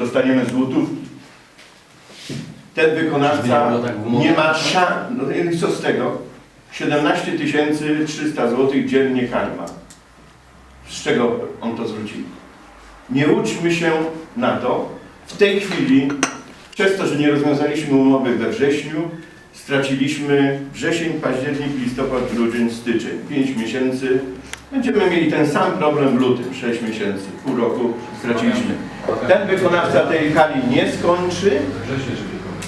dostaniemy złotówki. Ten wykonawca tak nie ma szans, no i co z tego? 17 300 zł dziennie karma. Z czego on to zwróci? Nie uczmy się na to. W tej chwili, przez to, że nie rozwiązaliśmy umowy we wrześniu, straciliśmy wrzesień, październik, listopad, grudzień, styczeń. 5 miesięcy. Będziemy mieli ten sam problem w lutym, 6 miesięcy, pół roku straciliśmy. Ten wykonawca tej hali nie skończy,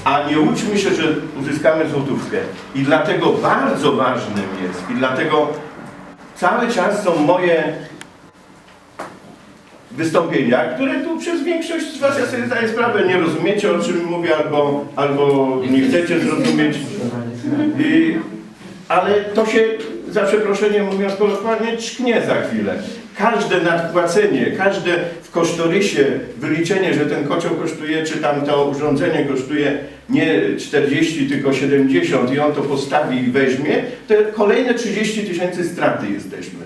a nie łudźmy się, że uzyskamy złotówkę. I dlatego bardzo ważnym jest, i dlatego cały czas są moje wystąpienia, które tu przez większość z Was, ja sobie zdaję sprawę, nie rozumiecie o czym mówię, albo, albo nie chcecie zrozumieć. I, ale to się, za przeproszeniem mówiąc kolokwialnie, czknie za chwilę. Każde nadpłacenie, każde w kosztorysie wyliczenie, że ten kocioł kosztuje, czy tam to urządzenie kosztuje nie 40, tylko 70 i on to postawi i weźmie, to kolejne 30 tysięcy straty jesteśmy.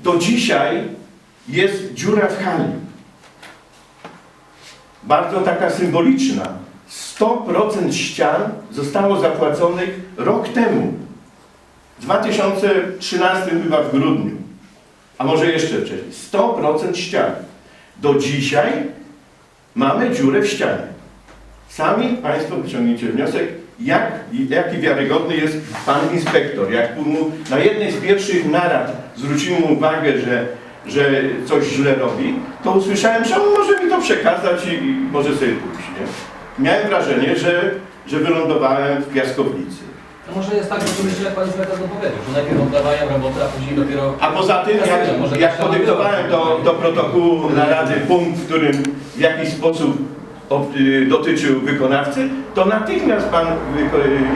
Do dzisiaj jest dziura w hali. Bardzo taka symboliczna. 100% ścian zostało zapłaconych rok temu. W 2013 chyba w grudniu. A może jeszcze wcześniej. 100% ścian. Do dzisiaj mamy dziurę w ścianie. Sami Państwo wyciągnijcie wniosek, jak, jaki wiarygodny jest Pan Inspektor. Jak mu na jednej z pierwszych narad zwróciłem mu uwagę, że, że coś źle robi, to usłyszałem, że on może mi to przekazać i, i może sobie pójść. Nie? Miałem wrażenie, że, że wylądowałem w piaskownicy. To może jest tak, rzeczywiście, jak Pan inspektor to powiedział, że najpierw oddawają robotę, a później dopiero... A poza tym, jak, jak podyktowałem do, do protokołu narady punkt, w którym w jakiś sposób y, dotyczył wykonawcy, to natychmiast pan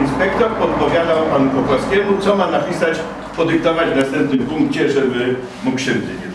inspektor podpowiadał panu Popłaskiemu, co ma napisać, podyktować w następnym punkcie, żeby mu krzywdy nie.